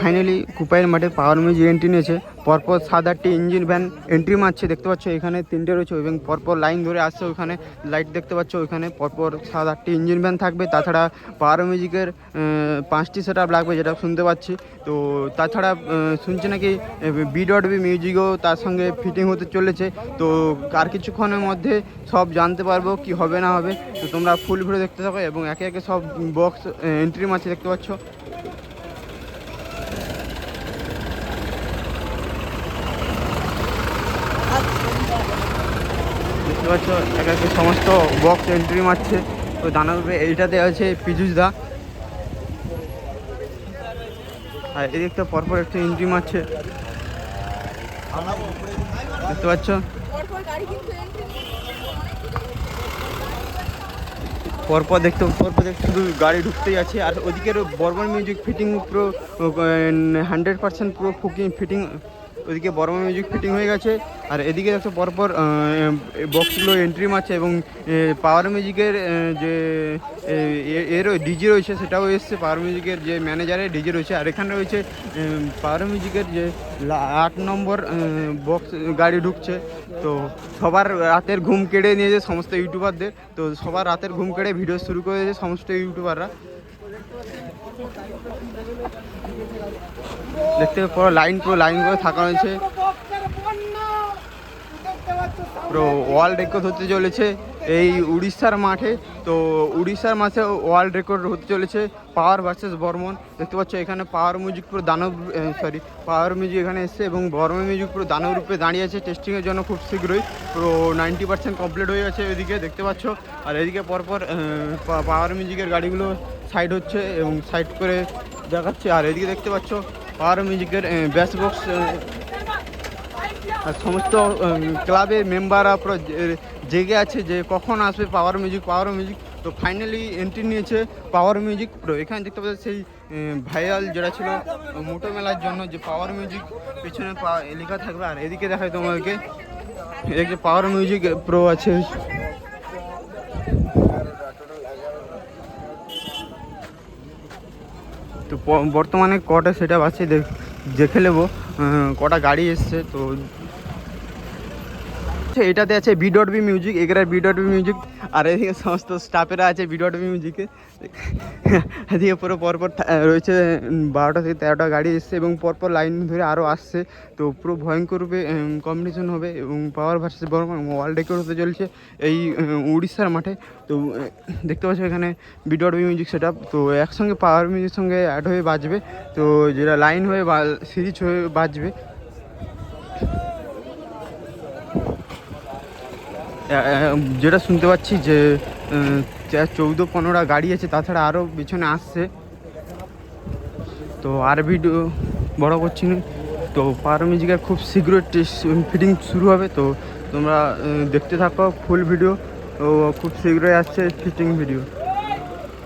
Finally কুপাইয়ের মাঠে power music entry নিয়েছে। পরপর সাত আটটি ইঞ্জিন ভ্যান এন্ট্রি মারছে, দেখতে পাচ্ছ? এখানে তিনটে রয়েছে এবং পরপর লাইন ধরে আসছে ওখানে। লাইট দেখতে পাচ্ছ ওইখানে পরপর সাত আটটি ইঞ্জিন ভ্যান থাকবে। তাছাড়া পাওয়ার মিউজিকের পাঁচটি সেট লাগবে যেটা শুনতে পাচ্ছি। তো তাছাড়া শুনছি নাকি বি ডট বি মিউজিকও তার সঙ্গে ফিটিং হতে চলেছে। তো আর কিছুক্ষণের মধ্যে সব জানতে পারব কি হবে না হবে। তো তোমরা ফুল ভিডিও দেখতে থাকো এবং একে একে সব বক্স এন্ট্রি মারছে, দেখতে পাচ্ছ? দেখতে পাচ্ছ, এক একে সমস্ত বক্স এন্ট্রি মারছে। তো দানাবে এইটাতে আছে পীযুষ দা। আর এদিকটা পরপর একটা এন্ট্রি মারছে। দেখতে পাচ্ছ? পরপর দেখতে পরপর দেখতে শুধু গাড়ি ঢুকতেই আছে। আর ওদিকের বর্মন মিউজিক ফিটিং পুরো হান্ড্রেড পার্সেন্ট পুরো ফুকিং ফিটিং ওদিকে বর্মন মিউজিক ফিটিং হয়ে গেছে। আর এদিকে দেখছ পরপর বক্সগুলো এন্ট্রি মারছে এবং পাওয়ার মিউজিকের যে, এ- এর ডিজি রয়েছে, সেটাও এসছে। পাওয়ার মিউজিকের যে ম্যানেজারের ডিজি রয়েছে। আর এখানে রয়েছে পাওয়ার মিউজিকের যে আট নম্বর বক্স গাড়ি ঢুকছে। তো সবার রাতের ঘুম কেড়ে নিয়েছে সমস্ত ইউটিউবারদের তো সবার রাতের ঘুম কেড়ে ভিডিও শুরু করেছে সমস্ত ইউটিউবাররা দেখতে পুরো লাইন পুরো লাইন করে থাকা হয়েছে। পুরো ওয়ার্ল্ড রেকর্ড হতে চলেছে এই উড়িষ্যার মাঠে। তো উড়িষ্যার মাঠে ওয়ার্ল্ড রেকর্ড হতে চলেছে পাওয়ার ভার্সেস বর্মন। দেখতে পাচ্ছ, এখানে পাওয়ার মিউজিক পুরো দানব সরি পাওয়ার মিউজিক এখানে এসছে এবং বর্মন মিউজিক পুরো দানব রূপে দাঁড়িয়ে আছে টেস্টিংয়ের জন্য খুব শীঘ্রই। পুরো নাইনটি পার্সেন্ট কমপ্লিট হয়ে গেছে এদিকে, দেখতে পাচ্ছ। আর এদিকে পরপর পাওয়ার মিউজিকের গাড়িগুলো সাইড হচ্ছে এবং সাইড করে দেখাচ্ছে। আর এদিকে দেখতে পাচ্ছ পাওয়ার মিউজিকের ব্যাস বক্স আর সমস্ত ক্লাবের মেম্বাররা পুরো জেগে আছে যে কখন আসবে পাওয়ার মিউজিক পাওয়ার মিউজিক তো ফাইনালি এন্ট্রি নিয়েছে পাওয়ার মিউজিক প্রো এখানে দেখতে পাচ্ছি সেই ভাইরাল যেটা ছিল, মোটো মেলার জন্য যে পাওয়ার মিউজিক পেছনে লেখা থাকবে। আর এদিকে দেখায় তোমাদেরকে এদিকে পাওয়ার মিউজিক প্রো আছে। তো বর্তমানে কটা সেটা আছে দেখ- নেব। কটা গাড়ি এসছে তো এটাতে আছে বি ডট বি মিউজিক এগারো বি ডট বি মিউজিক আর এদিকে সমস্ত স্টাফেরা আছে বি ডট বি মিউজিকে এদিকে পুরো পরপর রয়েছে বারোটা থেকে তেরোটা গাড়ি এসছে এবং পরপর লাইন ধরে আরও আসছে। তো পুরো ভয়ঙ্কর রূপে কম্পিটিশন হবে এবং পাওয়ার ভার্সেস বড় ওয়ার্ল্ড রেকর্ড হতে চলছে এই উড়িষ্যার মাঠে। তো দেখতে পাচ্ছ এখানে B dot B music set তো একসঙ্গে পাওয়ার মিউজিক সঙ্গে অ্যাড হয়ে বাজবে। তো, যেটা লাইন হয়ে বা সিরিজ হয়ে বাজবে। যেটা শুনতে পাচ্ছি যে চৌদ্দ পনেরো গাড়ি আছে, তাছাড়া আরও পিছনে আসছে। তো আর ভিডিও বড় করছি না। তো পার মিউজিকের খুব শীঘ্রই ফিটিং শুরু হবে। তো তোমরা দেখতে থাকো ফুল ভিডিও ও খুব শীঘ্রই আসছে ফিটিং ভিডিও